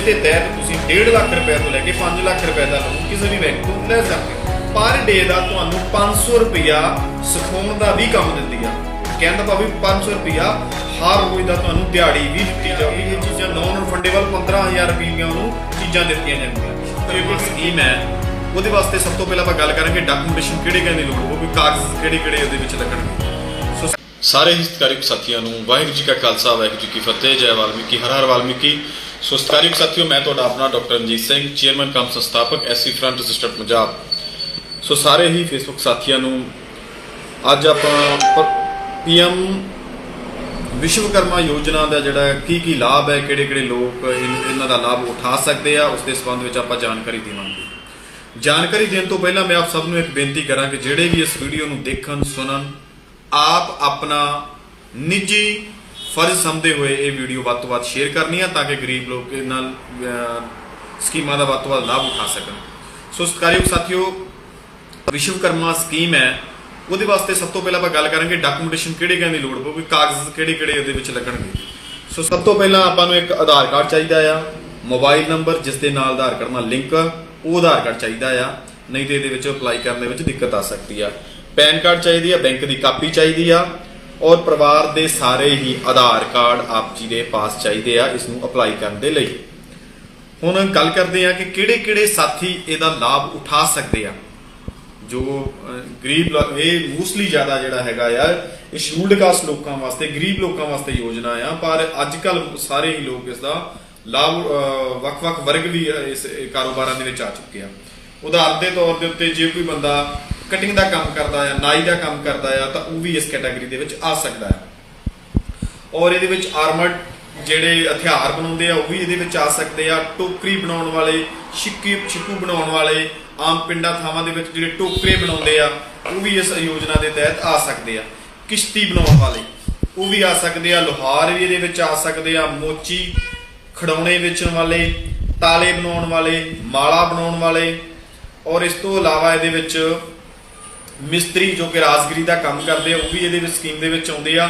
ਜਿਸ ਦੇ ਤਹਿਤ ਤੁਸੀਂ 1.5 ਲੱਖ ਰੁਪਏ ਤੋਂ ਲੈ ਕੇ 5 ਲੱਖ ਰੁਪਏ ਦਾ ਲੋਨ ਕਿਸੇ ਵੀ ਬੈਂਕ ਤੋਂ ਲੈ ਸਕਦੇ ਹੋ। ਪਰ ਡੇ ਦਾ ਤੁਹਾਨੂੰ 500 ਰੁਪਇਆ ਸਿਖਾਉਣ ਦਾ ਵੀ ਕੰਮ ਦਿੰਦੀ ਆ। ਕਹਿੰਦਾ ਭਾਵੇਂ 500 ਰੁਪਇਆ ਹਰ ਰੋਜ਼ ਦਾ ਤੁਹਾਨੂੰ ਦਿਹਾੜੀ ਵੀ ਦਿੱਤੀ ਜਾਊਗੀ। ਇਹ ਚੀਜ਼ਾਂ ਨੌਨ ਰਿਫੰਡੇਬਲ 15000 ਰੁਪਈਆਂ ਨੂੰ ਚੀਜ਼ਾਂ ਦਿੱਤੀਆਂ ਜਾਂਦੀਆਂ। ਇਹ ਸਕੀਮ ਹੈ। ਉਹਦੇ ਵਾਸਤੇ ਸਭ ਤੋਂ ਪਹਿਲਾਂ ਆਪਾਂ ਗੱਲ ਕਰਾਂਗੇ ਡਾਕੂਮੈਂਟੇਸ਼ਨ ਕਿਹੜੇ ਕਿਹੜੇ ਲੋੜ ਹੋਊਗੀ, ਕਾਗਜ਼ ਕਿਹੜੇ ਕਿਹੜੇ ਉਹਦੇ ਵਿੱਚ ਲੱਗਣਗੇ। ਸੋ ਸਾਰੇ ਹੀ ਸਾਥੀਆਂ ਨੂੰ ਵਾਹਿਗੁਰੂ ਜੀ ਕਾ ਖਾਲਸਾ, ਵਾਹਿਗੁਰੂ ਜੀ ਕੀ ਫਤਿਹ, ਜੈ ਵਾਲਮੀਕੀ, ਹਰ ਹਰ ਵਾਲਮੀਕੀ। ਸੋ ਸਤਿਕਾਰਯੋਗ ਸਾਥੀਓ, ਮੈਂ ਤੁਹਾਡਾ ਆਪਣਾ doctor Ranjit Singh, chairman cum ਸੰਸਥਾਪਕ SC front registered Punjab. So ਸਾਰੇ ਹੀ ਫੇਸਬੁੱਕ ਸਾਥੀਆਂ ਨੂੰ ਅੱਜ ਆਪਾਂ ਪੀਐਮ ਵਿਸ਼ਵਕਰਮਾ ਯੋਜਨਾ ਦਾ ਜਿਹੜਾ ਕੀ ਕੀ ਲਾਭ ਹੈ ਕਿਹੜੇ ਕਿਹੜੇ ਲੋਕ ਇਹਨਾਂ ਦਾ ਲਾਭ ਉਠਾ ਸਕਦੇ ਆ, ਉਸ ਦੇ ਸੰਬੰਧ ਵਿੱਚ ਆਪਾਂ ਜਾਣਕਾਰੀ ਦੇਵਾਂਗੇ। ਜਾਣਕਾਰੀ ਦੇਣ ਤੋਂ ਪਹਿਲਾਂ ਮੈਂ ਆਪ ਸਭ ਨੂੰ ਇੱਕ ਬੇਨਤੀ ਕਰਾਂ ਕਿ ਜਿਹੜੇ ਵੀ ਇਸ ਵੀਡੀਓ ਨੂੰ ਦੇਖਣ, ਸੁਣਨ, ਆਪ ਆਪਣਾ ਨਿੱਜੀ ਫਰਜ਼ ਸਮਝਦੇ ਹੋਏ ਇਹ ਵੀਡੀਓ ਵੱਧ ਤੋਂ ਵੱਧ ਸ਼ੇਅਰ ਕਰਨੀ ਆ ਤਾਂ ਕਿ ਗਰੀਬ ਲੋਕ ਇਹ ਨਾਲ ਸਕੀਮਾਂ ਦਾ ਵੱਧ ਤੋਂ ਵੱਧ ਲਾਭ ਉਠਾ ਸਕਣ। ਸੋ ਸਤਿਕਾਰਯੋਗ ਸਾਥੀਓ, ਵਿਸ਼ਵਕਰਮਾ ਸਕੀਮ ਹੈ। ਉਹਦੇ ਵਾਸਤੇ ਸਭ ਤੋਂ ਪਹਿਲਾਂ ਆਪਾਂ ਗੱਲ ਕਰਾਂਗੇ ਡਾਕੂਮੈਂਟੇਸ਼ਨ ਕਿਹੜੇ ਕਿਹੜੇ ਦੀ ਲੋੜ ਪਊਗੀ ਕਾਗਜ਼ ਕਿਹੜੇ ਕਿਹੜੇ ਉਹਦੇ ਵਿੱਚ ਲੱਗਣਗੇ। ਸੋ ਸਭ ਤੋਂ ਪਹਿਲਾਂ ਆਪਾਂ ਨੂੰ ਇੱਕ ਆਧਾਰ ਕਾਰਡ ਚਾਹੀਦਾ ਆ, ਮੋਬਾਈਲ ਨੰਬਰ, ਜਿਸ ਦੇ ਨਾਲ ਆਧਾਰ ਕਾਰਡ ਨਾਲ ਲਿੰਕ ਉਹ ਆਧਾਰ ਕਾਰਡ ਚਾਹੀਦਾ ਆ। ਨਹੀਂ ਤੇ ਇਹਦੇ ਵਿੱਚ ਅਪਲਾਈ ਕਰਨ ਦੇ ਵਿੱਚ ਦਿੱਕਤ ਆ ਸਕਦੀ ਆ। ਪੈਨ ਕਾਰਡ ਚਾਹੀਦੀ ਆ, ਬੈਂਕ ਦੀ ਕਾਪੀ ਚਾਹੀਦੀ ਆ ਔਰ ਪਰਿਵਾਰ ਦੇ ਸਾਰੇ ਹੀ ਆਧਾਰ ਕਾਰਡ ਆਪ ਜੀ ਦੇ ਪਾਸ ਚਾਹੀਦੇ ਆ, ਇਸ ਨੂੰ ਅਪਲਾਈ ਕਰਨ ਦੇ ਲਈ। ਹੁਣ ਗੱਲ ਕਰਦੇ ਆ ਕਿ ਕਿਹੜੇ ਕਿਹੜੇ ਸਾਥੀ ਇਹਦਾ ਲਾਭ ਉਠਾ ਸਕਦੇ ਆ। ਜੋ ਗਰੀਬ ਇਹ ਮੋਸਟਲੀ ਜ਼ਿਆਦਾ ਜਿਹੜਾ ਹੈਗਾ ਆ, ਇਹ ਸ਼ਡਿਊਲਡ ਕਾਸਟ ਲੋਕਾਂ ਵਾਸਤੇ, ਗਰੀਬ ਲੋਕਾਂ ਵਾਸਤੇ ਯੋਜਨਾ ਆ, ਪਰ ਅੱਜ ਕੱਲ ਸਾਰੇ ਹੀ ਲੋਕ ਇਸ ਦਾ ਲਾਭ ਵੱਖ-ਵੱਖ ਵਰਗ ਵੀ ਇਸ ਕਾਰੋਬਾਰਾਂ ਦੇ ਵਿੱਚ ਆ ਚੁੱਕੇ ਆ। ਉਦਾਹਰਨ ਦੇ ਤੌਰ ਦੇ ਉੱਤੇ ਜੇ ਕੋਈ ਬੰਦਾ ਕਟਿੰਗ ਦਾ ਕੰਮ ਕਰਦਾ ਆ, ਨਾਈ ਦਾ ਕੰਮ ਕਰਦਾ ਆ, ਤਾਂ ਉਹ ਵੀ ਇਸ ਕੈਟਾਗਰੀ ਦੇ ਵਿੱਚ ਆ ਸਕਦਾ ਹੈ ਔਰ ਇਹਦੇ ਵਿੱਚ ਆਰਮਡ ਜਿਹੜੇ ਹਥਿਆਰ ਬਣਾਉਂਦੇ ਆ, ਉਹ ਵੀ ਇਹਦੇ ਵਿੱਚ ਆ ਸਕਦੇ ਆ। ਟੋਕਰੀ ਬਣਾਉਣ ਵਾਲੇ, ਛਿੱਕੀ, ਛਿੱਕੂ ਬਣਾਉਣ ਵਾਲੇ, ਆਮ ਪਿੰਡਾਂ ਥਾਵਾਂ ਦੇ ਵਿੱਚ ਜਿਹੜੇ ਟੋਕਰੇ ਬਣਾਉਂਦੇ ਆ, ਉਹ ਵੀ ਇਸ ਯੋਜਨਾ ਦੇ ਤਹਿਤ ਆ ਸਕਦੇ ਆ। ਕਿਸ਼ਤੀ ਬਣਾਉਣ ਵਾਲੇ, ਉਹ ਵੀ ਆ ਸਕਦੇ ਆ। ਲੋਹਾਰ ਵੀ ਇਹਦੇ ਵਿੱਚ ਆ ਸਕਦੇ ਆ। ਮੋਚੀ ਖੜਾਉਣੇ ਵੇਚਣ ਵਾਲੇ, ਤਾਲੇ ਬਣਾਉਣ ਵਾਲੇ, ਮਾਲਾ ਬਣਾਉਣ ਵਾਲੇ। ਔਰ ਇਸ ਤੋਂ ਇਲਾਵਾ ਇਹਦੇ ਵਿੱਚ ਮਿਸਤਰੀ ਜੋ ਕਿ ਰਾਜਗਰੀ ਦਾ ਕੰਮ ਕਰਦੇ ਆ, ਉਹ ਵੀ ਇਹਦੇ ਵਿੱਚ ਸਕੀਮ ਦੇ ਵਿੱਚ ਆਉਂਦੇ ਆ।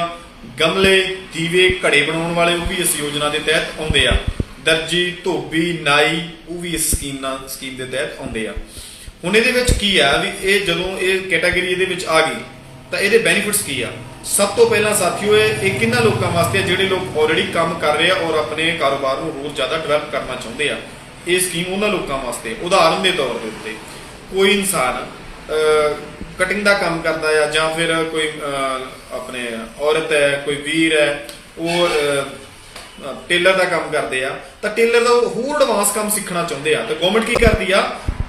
ਗਮਲੇ, ਦੀਵੇ, ਘੜੇ ਬਣਾਉਣ ਵਾਲੇ ਉਹ ਵੀ ਇਸ ਯੋਜਨਾ ਦੇ ਤਹਿਤ ਆਉਂਦੇ ਆ। ਦਰਜੀ, ਧੋਬੀ, ਨਾਈ, ਉਹ ਵੀ ਇਸ ਸਕੀਮ ਨਾਲ ਸਕੀਮ ਦੇ ਤਹਿਤ ਆਉਂਦੇ ਆ। ਹੁਣ ਇਹਦੇ ਵਿੱਚ ਕੀ ਆ ਵੀ ਇਹ ਜਦੋਂ ਇਹ ਕੈਟਾਗਰੀ ਇਹਦੇ ਵਿੱਚ ਆ ਗਈ, ਤਾਂ ਇਹਦੇ ਬੈਨੀਫਿਟਸ ਕੀ ਆ? ਸਭ ਤੋਂ ਪਹਿਲਾਂ ਸਾਥੀਓ, ਇਹ ਇਹ ਕਿੰਨਾ ਲੋਕਾਂ ਵਾਸਤੇ ਆ ਜਿਹੜੇ ਲੋਕ ਆਲਰੇਡੀ ਕੰਮ ਕਰ ਰਹੇ ਆ ਔਰ ਆਪਣੇ ਕਾਰੋਬਾਰ ਨੂੰ ਹੋਰ ਜ਼ਿਆਦਾ ਡਿਵੈਲਪ ਕਰਨਾ ਚਾਹੁੰਦੇ ਆ? ਇਹ ਸਕੀਮ ਉਹਨਾਂ ਲੋਕਾਂ ਵਾਸਤੇ, ਉਦਾਹਰਨ ਦੇ ਤੌਰ ਦੇ ਉੱਤੇ। ਕੋਈ ਇਨਸਾਨ ਕਟਿੰਗ ਦਾ ਕੰਮ ਕਰਦਾ ਆ ਜਾਂ ਫਿਰ ਕੋਈ ਆਪਣੇ ਔਰਤ ਹੈ, ਕੋਈ ਵੀਰ ਹੈ, ਉਹ ਟੇਲਰ ਦਾ ਕੰਮ ਕਰਦੇ ਆ, ਤਾਂ ਟੇਲਰ ਦਾ ਉਹ ਹੋਰ ਐਡਵਾਂਸ ਕੰਮ ਸਿੱਖਣਾ ਚਾਹੁੰਦੇ ਆ। ਤਾਂ ਗਵਰਨਮੈਂਟ ਕੀ ਕਰਦੀ ਆ?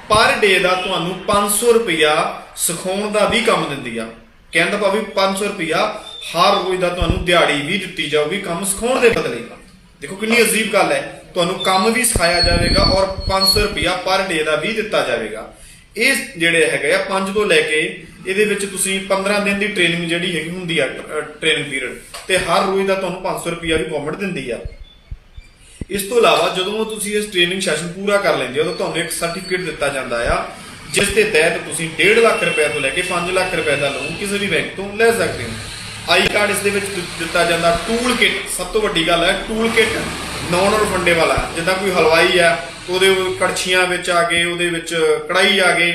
ਪਰ ਡੇ ਦਾ ਤੁਹਾਨੂੰ 500 ਰੁਪਇਆ ਸਿਖਾਉਣ ਦਾ ਵੀ ਕੰਮ ਦਿੰਦੀ ਆ। ਕਹਿੰਦਾ ਭਾਵੇਂ 500 ਰੁਪਇਆ ਹਰ ਰੋਜ਼ ਦਾ ਤੁਹਾਨੂੰ ਦਿਹਾੜੀ ਵੀ ਦਿੱਤੀ ਜਾਊਗੀ, ਕੰਮ ਸਿਖਾਉਣ ਦੇ ਬਦਲੇ। ਦੇਖੋ ਕਿੰਨੀ ਅਜੀਬ ਗੱਲ ਹੈ। ਤੁਹਾਨੂੰ ਕੰਮ ਵੀ ਸਿਖਾਇਆ ਜਾਵੇਗਾ ਔਰ 500 ਰੁਪਇਆ ਪਰ ਡੇ ਦਾ ਵੀ ਦਿੱਤਾ ਜਾਵੇਗਾ। ਇਹ ਜਿਹੜੇ ਹੈਗੇ ਆ 5 ਤੋਂ ਲੈ ਕੇ ਇਹਦੇ ਵਿੱਚ ਤੁਸੀਂ 15 ਦਿਨ ਦੀ ਟ੍ਰੇਨਿੰਗ ਜਿਹੜੀ ਹੈਗੀ ਹੁੰਦੀ ਆ ਟ੍ਰੇਨਿੰਗ ਪੀਰੀਅਡ ਤੇ ਹਰ ਰੋਜ਼ ਦਾ ਤੁਹਾਨੂੰ 500 ਰੁਪਇਆ ਵੀ ਗਵਰਨਮੈਂਟ ਦਿੰਦੀ ਆ। ਇਸ ਤੋਂ ਇਲਾਵਾ ਜਦੋਂ ਤੁਸੀਂ ਇਸ ਟ੍ਰੇਨਿੰਗ ਸੈਸ਼ਨ ਪੂਰਾ ਕਰ ਲੈਂਦੇ ਹੋ ਤਾਂ ਤੁਹਾਨੂੰ ਇੱਕ ਸਰਟੀਫਿਕੇਟ ਦਿੱਤਾ ਜਾਂਦਾ ਆ, ਜਿਸ ਦੇ ਤਹਿਤ ਤੁਸੀਂ 1.5 ਲੱਖ ਰੁਪਏ ਤੋਂ ਲੈ ਕੇ 5 ਲੱਖ ਰੁਪਏ ਦਾ ਲੋਨ ਕਿਸੇ ਵੀ ਬੈਂਕ ਤੋਂ ਲੈ ਸਕਦੇ ਹੋ। ਆਈ ਕਾਰਡ ਇਸ ਦੇ ਵਿੱਚ ਦਿੱਤਾ ਜਾਂਦਾ ਟੂਲ ਕਿਟ ਸਭ ਤੋਂ ਵੱਡੀ ਗੱਲ ਹੈ ਟੂਲ ਕਿਟ ਨੌਨ ਰਿਫੰਡੇ ਵਾਲਾ ਜਿੱਦਾਂ ਕੋਈ ਹਲਵਾਈ ਆ ਉਹਦੇ ਕੜਛੀਆਂ ਵਿੱਚ ਆ ਗਏ, ਉਹਦੇ ਵਿੱਚ ਕੜਾਈ ਆ ਗਏ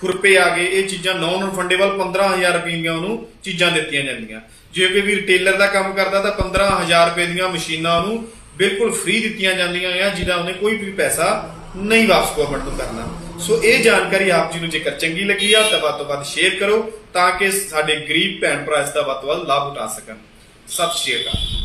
ਖੁਰਪੇ ਆ ਗਏ, ਇਹ ਚੀਜ਼ਾਂ ਨੌਨ ਰਿਫੰਡੇਬਲ 15000 ਰੁਪਏ ਦੀਆਂ ਉਹਨੂੰ ਚੀਜ਼ਾਂ ਦਿੱਤੀਆਂ ਜਾਂਦੀਆਂ। ਜੇ ਕੋਈ ਵੀ ਰਿਟੇਲਰ ਦਾ ਕੰਮ ਕਰਦਾ ਤਾਂ 15000 ਰੁਪਏ ਦੀਆਂ ਮਸ਼ੀਨਾਂ ਉਹਨੂੰ ਬਿਲਕੁਲ ਫ੍ਰੀ ਦਿੱਤੀਆਂ ਜਾਂਦੀਆਂ ਆ, ਜਿਹਦਾ ਉਹਨੇ ਕੋਈ ਵੀ ਪੈਸਾ ਨਹੀਂ ਵਾਪਸ ਗਵਰਨਮੈਂਟ ਨੂੰ ਕਰਨਾ। ਸੋ ਇਹ ਜਾਣਕਾਰੀ ਆਪ ਜੀ ਨੂੰ ਜੇਕਰ ਚੰਗੀ ਲੱਗੀ ਆ, ਤਾਂ ਵੱਧ ਤੋਂ ਵੱਧ ਸ਼ੇਅਰ ਕਰੋ, ਤਾਂ ਕਿ ਸਾਡੇ ਗਰੀਬ ਭੈਣ ਭਰਾ ਇਸ ਦਾ ਵੱਧ ਤੋਂ ਵੱਧ ਲਾਭ ਉਠਾ ਸਕਣ। ਸਤਿ ਸ਼੍ਰੀ ਅਕਾਲ।